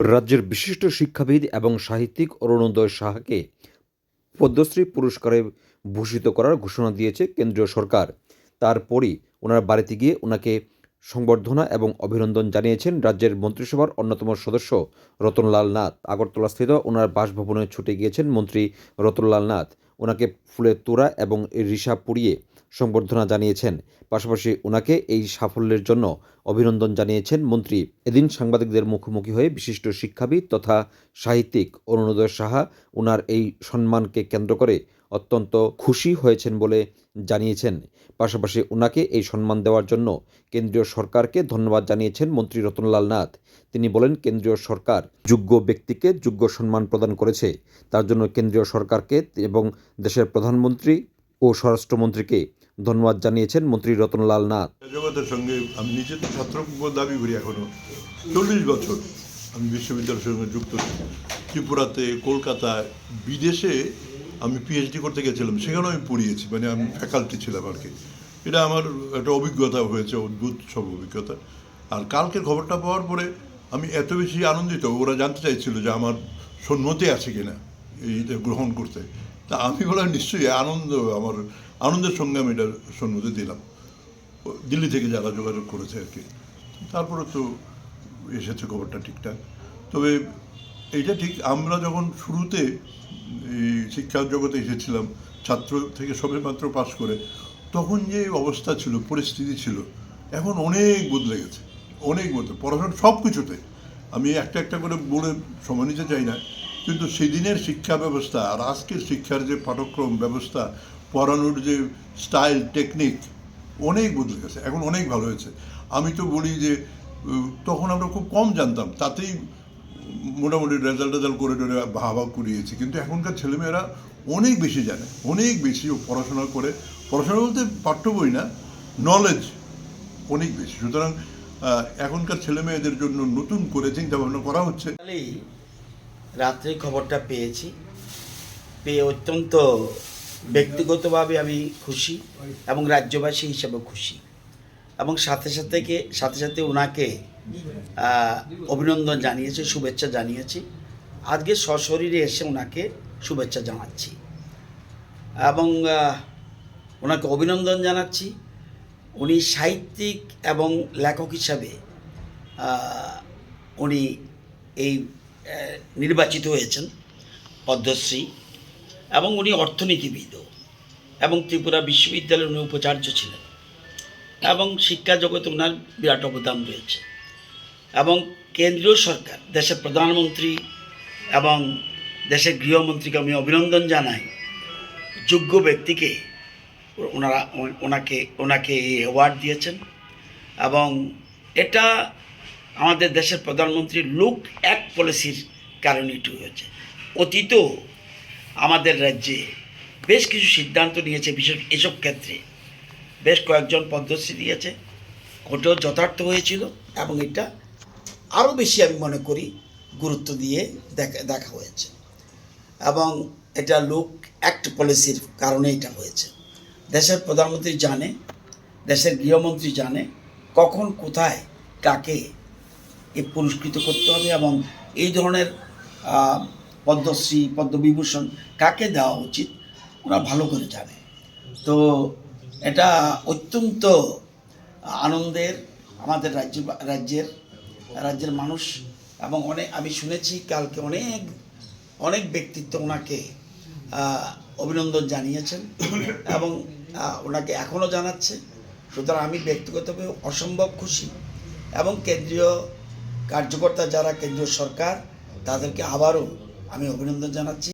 রাজ্যের বিশিষ্ট শিক্ষাবিদ এবং সাহিত্যিক অরুণোদয় সাহাকে পদ্মশ্রী পুরস্কারে ভূষিত করার ঘোষণা দিয়েছে কেন্দ্রীয় সরকার। তারপরই ওনার বাড়িতে গিয়ে ওনাকে সংবর্ধনা এবং অভিনন্দন জানিয়েছেন রাজ্যের মন্ত্রিসভার অন্যতম সদস্য রতনলাল নাথ। আগরতলাস্থিত ওনার বাসভবনে ছুটে গিয়েছেন মন্ত্রী রতনলাল নাথ। ওনাকে ফুলের তোড়া এবং রিসা পুড়িয়ে সংবর্ধনা জানিয়েছেন। পাশাপাশি ওনাকে এই সাফল্যের জন্য অভিনন্দন জানিয়েছেন মন্ত্রী। এদিন সাংবাদিকদের মুখোমুখি হয়ে বিশিষ্ট শিক্ষাবিদ তথা সাহিত্যিক অরুণোদয় সাহা ওনার এই সম্মানকে কেন্দ্র করে অত্যন্ত খুশি হয়েছেন বলে জানিয়েছেন। পাশাপাশি ওনাকে এই সম্মান দেওয়ার জন্য কেন্দ্রীয় সরকারকে ধন্যবাদ জানিয়েছেন মন্ত্রী রতনলাল নাথ। তিনি বলেন, কেন্দ্রীয় সরকার যোগ্য ব্যক্তিকে যোগ্য সম্মান প্রদান করেছে। তার জন্য কেন্দ্রীয় সরকারকে এবং দেশের প্রধানমন্ত্রী ও স্বরাষ্ট্রমন্ত্রীকে ধন্যবাদ জানিয়েছেন মন্ত্রী রতনলাল নাথ। জগতের সঙ্গে আমি নিজে তো ছাত্র দাবি করি এখনও। চল্লিশ বছর আমি বিশ্ববিদ্যালয়ের সঙ্গে যুক্ত। ত্রিপুরাতে, কলকাতায়, বিদেশে আমি পিএইচডি করতে গেছিলাম, সেখানেও আমি পড়িয়েছি মানে আমি ফ্যাকাল্টি ছিলাম আর কি। এটা আমার একটা অভিজ্ঞতা হয়েছে, অদ্ভুত সব অভিজ্ঞতা। আর কালকের খবরটা পাওয়ার পরে আমি এত বেশি আনন্দিত, ওরা জানতে চাইছিল যে আমার সম্মতি আছে কিনা এইটা গ্রহণ করতে। তা আমি বললাম, নিশ্চয়ই আনন্দ, আমার আনন্দের সঙ্গে আমি এটা সম্মতি দিলাম। দিল্লি থেকে যারা যোগাযোগ করেছে আর কি। তারপরে তো এসেছে খবরটা ঠিকঠাক। তবে এইটা ঠিক, আমরা যখন শুরুতে এই শিক্ষা জগতে এসেছিলাম, ছাত্র থেকে সবে মাত্র পাশ করে, তখন যে অবস্থা ছিল, পরিস্থিতি ছিল, এখন অনেক বদলে গেছে, অনেক বদলে, পড়াশোনা সব কিছুতে। আমি একটা একটা করে বলে সময় নিতে চাই না, কিন্তু সেদিনের শিক্ষা ব্যবস্থা আর আজকের শিক্ষার যে পাঠক্রম ব্যবস্থা, পড়ানোর যে স্টাইল টেকনিক অনেক বদলে গেছে, এখন অনেক ভালো হয়েছে। আমি তো বলি যে তখন আমরা খুব কম জানতাম, তাতেই মোটামুটি রেজাল্ট রেজাল্ট করে টোরে ভাবা করিয়েছি কিন্তু এখনকার ছেলেমেয়েরা অনেক বেশি জানে, অনেক বেশি পড়াশোনা করে। পড়াশোনা বলতে পাঠ্য বই না নলেজ অনেক বেশি। সুতরাং এখনকার ছেলেমেয়েদের জন্য নতুন করে চিন্তা ভাবনা করা হচ্ছে। রাত্রে খবরটা পেয়েছি। পেয়ে অত্যন্ত ব্যক্তিগতভাবে আমি খুশি এবং রাজ্যবাসী হিসেবে খুশি। এবং সাথে সাথে সাথে সাথে ওনাকে অভিনন্দন জানিয়েছি, শুভেচ্ছা জানিয়েছি। আজকে সশরীরে এসে ওনাকে শুভেচ্ছা জানাচ্ছি। এবং ওনাকে অভিনন্দন জানাচ্ছি। উনি সাহিত্যিক এবং লেখক হিসাবে উনি এই নির্বাচিত হয়েছেন, পদ্মশ্রী। এবং উনি অর্থনীতিবিদও। এবং ত্রিপুরা বিশ্ববিদ্যালয়ের উনি উপাচার্য ছিলেন। এবং শিক্ষা জগতে ওনার বিরাট অবদান রয়েছে। এবং কেন্দ্রীয় সরকার, দেশের প্রধানমন্ত্রী এবং দেশের গৃহমন্ত্রীকে আমি অভিনন্দন জানাই। যোগ্য ব্যক্তিকে ওনারা, ওনাকে ওনাকে এই অ্যাওয়ার্ড দিয়েছেন এবং এটা আমাদের দেশের প্রধানমন্ত্রী লুক এক পলিসির কারণে এটি হয়েছে। অতীতেও আমাদের রাজ্যে বেশ কিছু সিদ্ধান্ত নিয়েছে, বিশেষ এসব ক্ষেত্রে। বেশ কয়েকজন পদ্মশ্রী দিয়েছে ওটাও যথার্থ হয়েছিল এবং এটা আরও বেশি আমি মনে করি গুরুত্ব দিয়ে দেখা দেখা হয়েছে। এবং এটা লুক অ্যাক্ট পলিসির কারণে এটা হয়েছে। দেশের প্রধানমন্ত্রী জানে, দেশের গৃহমন্ত্রী জানে কখন কোথায় কাকে এ পুরস্কৃত করতে হবে এবং এই ধরনের পদ্মশ্রী, পদ্মবিভূষণ কাকে দেওয়া উচিত, ওরা ভালো করে জানে। তো এটা অত্যন্ত আনন্দের আমাদের রাজ্য, রাজ্যের রাজ্যের মানুষ এবং অনেক, আমি শুনেছি কালকে অনেক অনেক ব্যক্তিত্ব ওনাকে অভিনন্দন জানিয়েছেন এবং ওনাকে এখনও জানাচ্ছে। সুতরাং আমি ব্যক্তিগতভাবে অসম্ভব খুশি এবং কেন্দ্রীয় কার্যকর্তা যারা, কেন্দ্রীয় সরকার, তাদেরকে আবারও আমি অভিনন্দন জানাচ্ছি।